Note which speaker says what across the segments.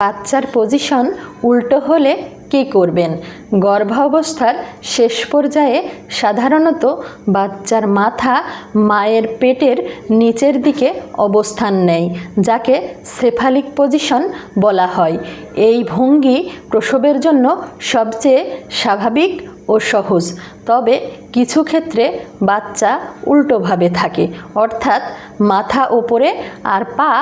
Speaker 1: বাচ্চার পজিশন উল্টো হলে কী করবেন? গর্ভাবস্থার শেষ পর্যায়ে সাধারণত বাচ্চার মাথা মায়ের পেটের নিচের দিকে অবস্থান নেয়, যাকে সেফালিক পজিশন বলা হয়। এই ভঙ্গি প্রসবের জন্য সবচেয়ে স্বাভাবিক ও সহজ। তবে কিছু ক্ষেত্রে বাচ্চা উল্টোভাবে থাকে, অর্থাৎ মাথা ওপরে আর পা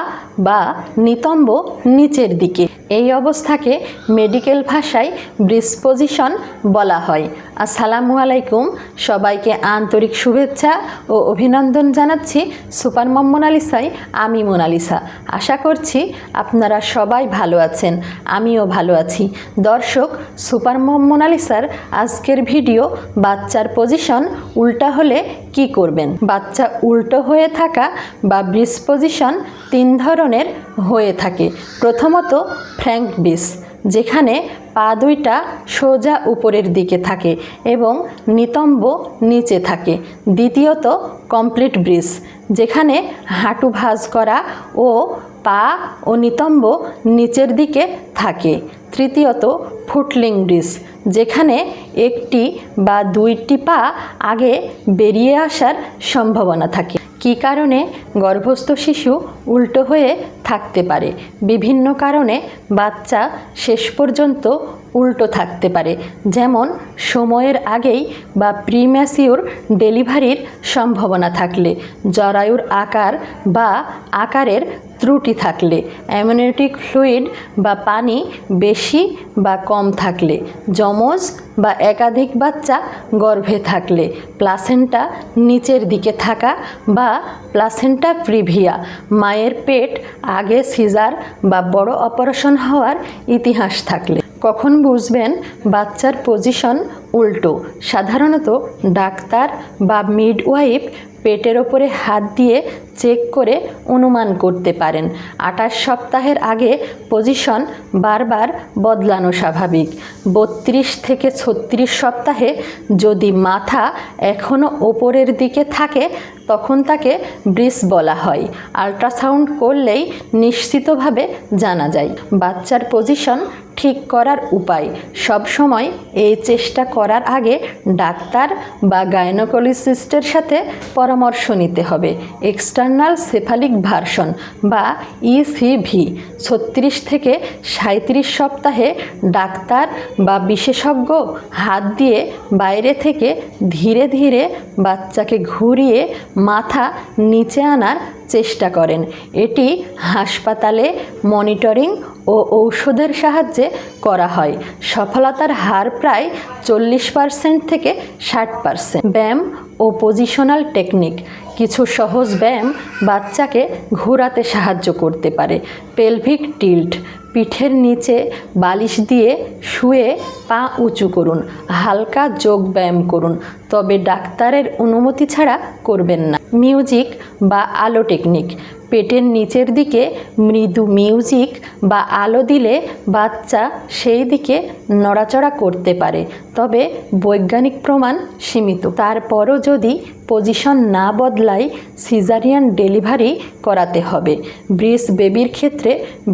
Speaker 1: বা নিতম্ব নিচের দিকে। এই অবস্থাকে মেডিকেল ভাষায় ব্রিজ পজিশন বলা হয়। আসসালামু আলাইকুম, সবাইকে আন্তরিক শুভেচ্ছা ও অভিনন্দন জানাচ্ছি সুপার মম মোনালিসায় আমি মোনালিসা। আশা করছি আপনারা সবাই ভালো আছেন, আমিও ভালো আছি। দর্শক, সুপার মম মোনালিসার আজকের ভিডিও বাচ্চার পজিশন উল্টা হলে কি করবেন? বাচ্চা উল্টো হয়ে থাকা বা ব্রিজ পজিশন তিন ধরনের হয়ে থাকে। প্রথমত ফ্র্যাঙ্ক ব্রিজ যেখানে পা দুইটা সোজা উপরের দিকে থাকে এবং নিতম্ব নিচে থাকে। দ্বিতীয়ত কমপ্লিট ব্রিজ যেখানে হাঁটু ভাঁজ করা ও পা ও নিতম্ব নিচের দিকে থাকে। তৃতীয়ত, ফুটলিং ব্রিজ, যেখানে একটি বা দুইটি পা আগে বেরিয়ে আসার সম্ভাবনা থাকে। কী কারণে গর্ভস্থ শিশু উল্টো হয়ে থাকতে পারে? বিভিন্ন কারণে বাচ্চা শেষ পর্যন্ত উল্টো থাকতে পারে। যেমন, সময়ের আগেই বা প্রিম্যাসিওর ডেলিভারির সম্ভাবনা থাকলে, জরায়ুর আকার বা আকারের ত্রুটি থাকলে অ্যামোনিটিক ফ্লুইড বা পানি বেশি বা কম থাকলে, যমজ বা একাধিক বাচ্চা গর্ভে থাকলে, প্লাসেন্টা নিচের দিকে থাকা বা প্লাসেন্টা প্রিভিয়া, মায়ের পেট আগে সিজার বা বড় অপারেশন হওয়ার ইতিহাস থাকলে। কখন বুঝবেন বাচ্চার পজিশন উল্টো? সাধারণত ডাক্তার বা মিডওয়াইফ পেটের ওপরে হাত দিয়ে চেক করে অনুমান করতে পারেন। আঠাশ সপ্তাহের আগে পজিশন বারবার বদলানো স্বাভাবিক। বত্রিশ থেকে ছত্রিশ সপ্তাহে যদি মাথা এখনও ওপরের দিকে থাকে, তখন তাকে ব্রিস বলা হয়। আল্ট্রাসাউন্ড করলেই নিশ্চিতভাবে জানা যায়, বাচ্চার পজিশন ঠিক করার উপায়। সব সময় এই চেষ্টা করার আগে ডাক্তার বা গাইনোকোলজিস্টের সাথে পরামর্শ নিতে হবে। এক্সটার্নাল সেফালিক ভার্সন বা ইসিভি ছত্রিশ থেকে সাঁত্রিশ সপ্তাহে ডাক্তার বা বিশেষজ্ঞ হাত দিয়ে বাইরে থেকে ধীরে ধীরে বাচ্চাকে ঘুরিয়ে মাথা নিচে আনার চেষ্টা করেন। এটি হাসপাতালে মনিটরিং ও ঔষধের সাহায্যে করা হয়। সফলতার হার প্রায় চল্লিশ পার্সেন্ট থেকে ষাট পার্সেন্ট। ব্যায়াম ও পজিশনাল টেকনিক। কিছু সহজ ব্যায়াম বাচ্চাকে ঘোরাতে সাহায্য করতে পারে। Pelvic tilt. পিঠের নিচে বালিশ দিয়ে শুয়ে পা উঁচু করুন, হালকা যোগ ব্যায়াম করুন, তবে ডাক্তারের অনুমতি ছাড়া করবেন না। মিউজিক বা আলো টেকনিক। পেটের নিচের দিকে মৃদু মিউজিক বা আলো দিলে বাচ্চা সেই দিকে নড়াচড়া করতে পারে, তবে বৈজ্ঞানিক প্রমাণ সীমিত। তারপরও যদি পজিশন না বদলায় সিজারিয়ান ডেলিভারি করাতে হবে। ব্রিস বেবির ক্ষেত্রে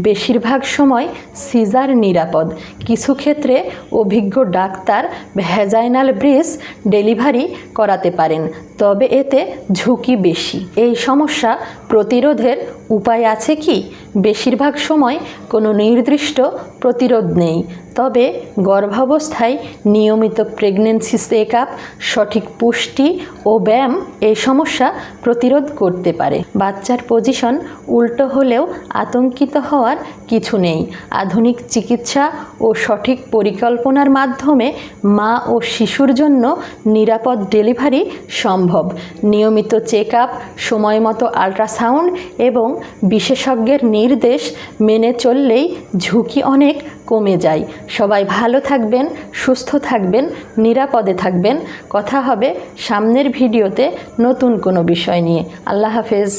Speaker 1: বেশিরভাগ সময় সিজার নিরাপদ। কিছু ক্ষেত্রে অভিজ্ঞ ডাক্তার ভ্যাজাইনাল ব্রিস ডেলিভারি করাতে পারেন, তবে এতে ঝুঁকি বেশি। এই সমস্যা প্রতিরোধের উপায় আছে কি? বেশিরভাগ সময় কোনো নির্দিষ্ট প্রতিরোধ নেই। তবে গর্ভাবস্থায় নিয়মিত প্রেগনেন্সি চেক আপ সঠিক পুষ্টি ও ব্যায়াম এই সমস্যা প্রতিরোধ করতে পারে। বাচ্চার পজিশন উল্টো হলেও আতঙ্কিত হওয়ার কিছু নেই। আধুনিক চিকিৎসা ও সঠিক পরিকল্পনার মাধ্যমে মা ও শিশুর জন্য নিরাপদ ডেলিভারি সম্ভব। নিয়মিত চেক আপ সময় মতো আল্ট্রাসাউন্ড এবং বিশেষজ্ঞের নির্দেশ মেনে চললেই ঝুঁকি অনেক কমে যায় সবাই ভালো থাকবেন, সুস্থ থাকবেন, নিরাপদে থাকবেন। কথা হবে সামনের ভিডিওতে নতুন কোনো বিষয় নিয়ে। আল্লাহ হাফেজ।